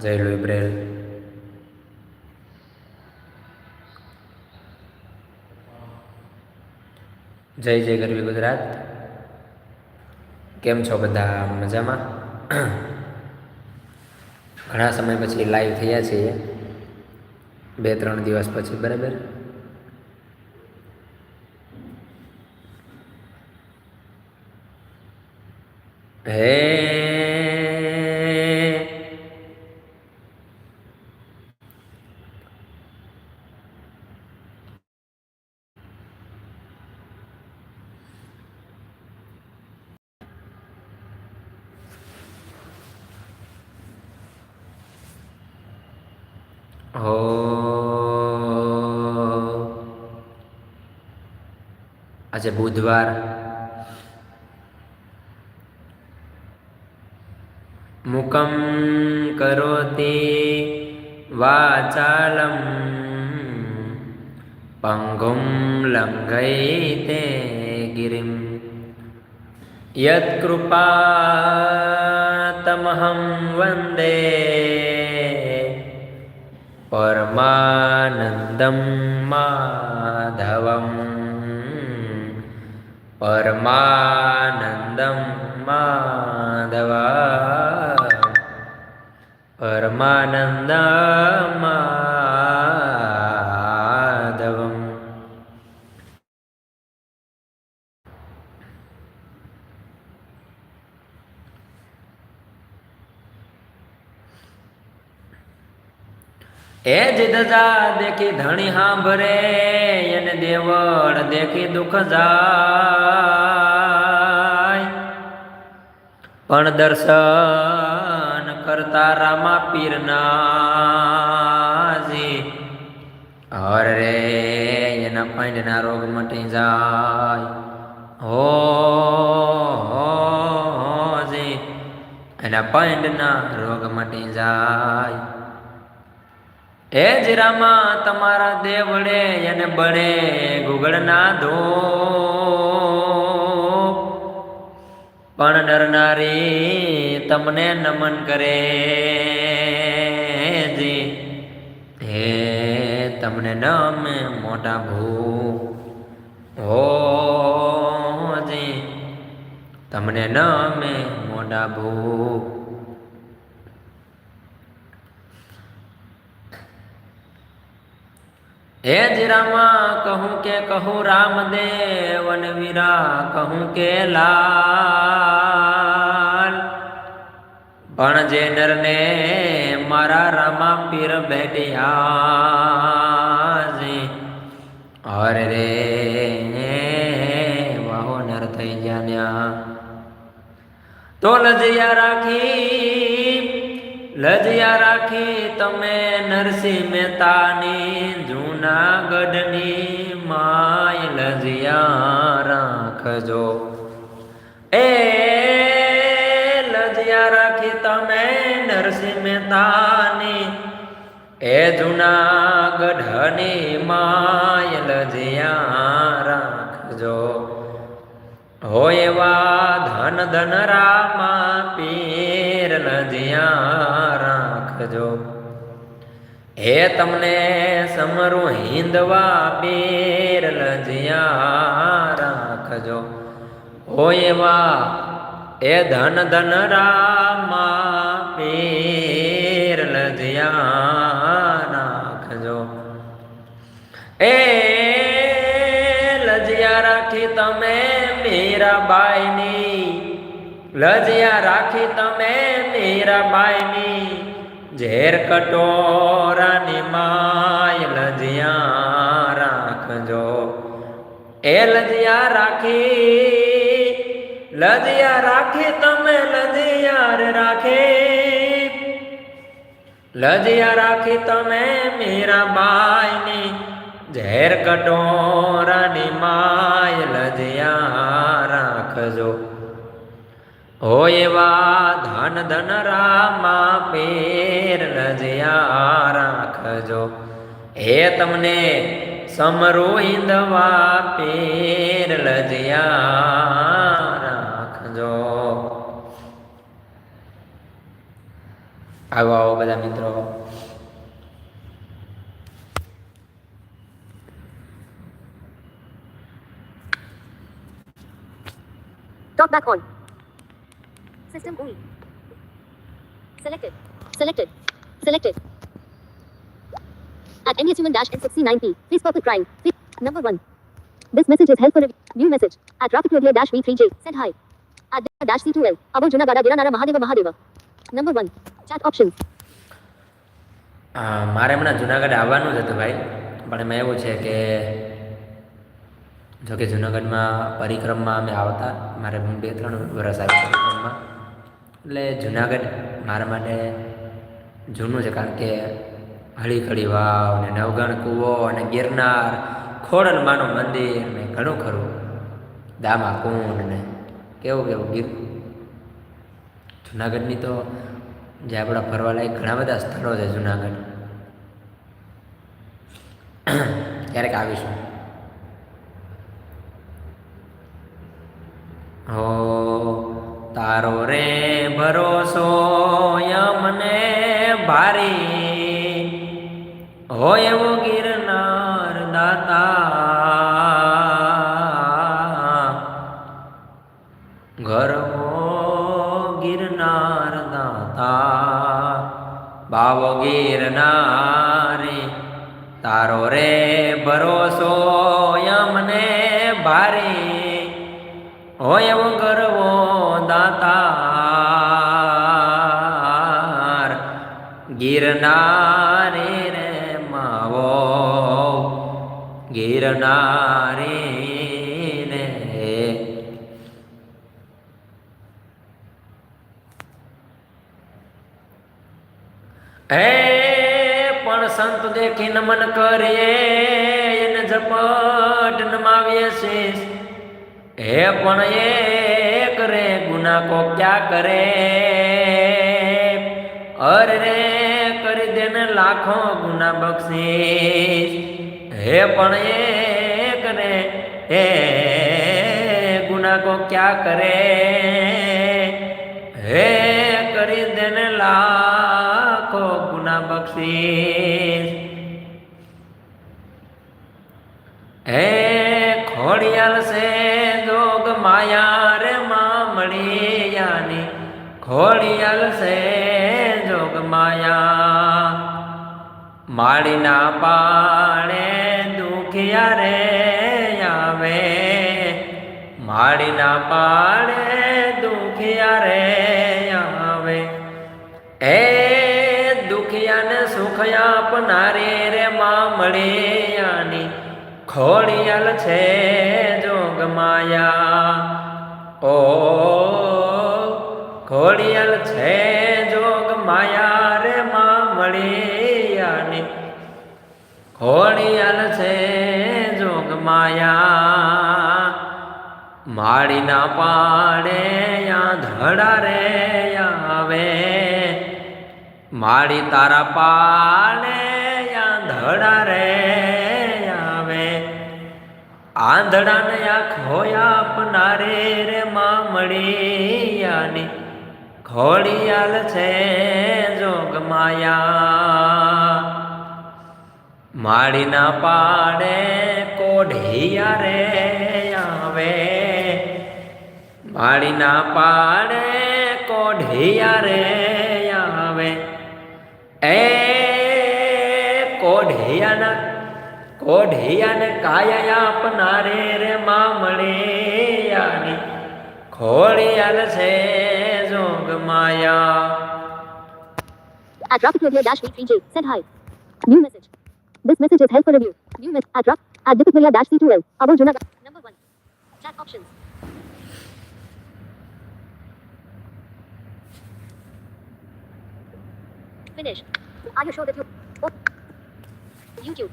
જય લુબ્રેલ જય જય ગરવી ગુજરાત. કેમ છો બધા મજામાં? ઘણા સમય પછી લાઈવ થયા છીએ. બે ત્રણ દિવસ પછી, બરાબર? હે હો. આજે બુધવાર. મુકમ કરોતિ વાચાલમ પંગુમ લંઘયતે ગિરિમ. યત્કૃપાતમહં વંદે પરમાનંદમ માધવમ પરમાનંદમ માધવા પરમાનંદ એ જ દજા દેખી ધણી હાંભરે એને દેવળ દેખી દુઃખ જાય. પણ દર્શન કરતા રામા પીરનાજી હર રે એના પાંડના રોગ મટી જાય. હો હો, જી એના પાંડના રોગ મટી જાય. એ જીરામાં, તમારા દેવડે એને બળે ગુગળના ધો પણ ડરનારી તમને નમન કરે જી. હે તમને નમે મોટા ભૂ હો જી, તમને નમે મોટા ભૂ હે જીરામાં, કહું કે કહું રામદેવ વીરા, કહું કે લાલ. પણ જે નરને મારા રામા પીર બેઠ્યા હરે રે, વાહો નર થઈ જાન્યા. તો લજિયા રાખી લજિયા રાખી તમે નરસિંહ મહેતાની, જૂનાગઢની માય લજિયા રાખજો. એ લજિયા રાખી તમે નરસિંહ મહેતાની, એ જૂનાગઢની માય લજિયા રાખજો. હોય એવા ધન ધન રામા પીર રાખજો. હે તમને સમરું હિંદવા પીર લજિયા રાખજો. હોય એ ધન ધન રામા પીર રાખજો. એ લજિયા રાખી તમે મીરાબાઈની લજિયા રાખી તમે મીરાબાઈની ઝેર કટોરાની માય લજિયા રાખજો એ લજિયા રાખી લજિયા રાખી તમે લજિયા રે રાખી લજિયા રાખી તમે મીરાબાઈની ઝેર કટોરાની માય લજિયા રાખજો. હો એવા ધન ધન રામા પેર લજિયા રાખજો. હે તમને સમરો ઇંદવા પેર લજિયા રાખજો. આવો આવો બધા મિત્રો. Talk back on. System GUI. Selected. Selected. Selected. At NS Human Dash N69P. Please the crime. Please. Number one. This message is review. New message. At Rocket Media Dash V3J. Said hi. At Dash C2L. Abo Junagada Giranara Mahadeva Mahadeva. Number one. Chat options. મારે હમણાં જુનાગઢ આવવાનું જ હતું ભાઈ પણ એમાં એવું છે કે જોકે જુનાગઢમાં પરિક્રમમાં અમે આવતા. મારે બે ત્રણ વર્ષ આવી પરિક્રમમાં એટલે જુનાગઢ મારા માટે જૂનું છે કારણ કે હળીખળી વાવ ને નવગણ કૂવો અને ગિરનાર ખોડલમાનું મંદિર ને ઘણું ખરું. દામા કુંડ ને કેવું કેવું ગીર. જુનાગઢની તો જે આપણા ફરવાલાયક ઘણા બધા સ્થળો છે જુનાગઢ. ક્યારેક આવીશું. હો, તારો રે ભરોસો યમને ભારી. હોય એવો ગિરનાર દાતા. ગરવો ગિરનાર દાતા. બાવો ગિરનારી તારો રે ભરોસો યમને ભારી. હોય એવો ગરવો દાતાર. ગિરનારે રે માવો. ગિરનારે રે. હે, પણ સંત દેખી નમન કરીએ, એને ઝપટ નમાવીએ શીશ હે પણ એક રે ગુના કો ક્યા કરે? અરે રે કરી દેને લાખો ગુના બક્ષીશ હે પણ એક રે, હે ગુના કો ક્યા કરે? હે કરી દેને લાખો ગુના બક્ષીશ હે માયા રે મામળિયાની ખોડિયાલ સે જોગ માયા. માળીના પાણે દુખિયા રે આવે. માળીના પાણે દુખિયા રે આવે. એ દુખિયાને સુખ આપનારી રે મામળિયાની ખોડિયાલ છે જોગ માયા ઓ, ખોડિયાલ છે જોગ માયા રે મામળિયાની ખોડિયાલ છે જોગ માયા માળીના પાડે યા ધડા રે આવે. માળી તારા પાડે યા ધડા રે આંધળાને હોય આપનારે રે મામળિયાની. ખોડિયાલ છે જોગ માયા. માળીના પાડે કોઢિયા રે આવે. માળીના પાડે કોઢિયા રે આવે. એ કોઢિયાના કોઢિયાને કાયા આપનારે રે મામળિયાની ખોળિયાલ છે જોગ માયા At Rocket Media Dash V3J. Send hi. New message. This message is held for review. New message. At Rock. At Rocket Media Dash C2L. Above Junagada. Number one. Chat options. Finish. Are you sure that you... Oh. YouTube.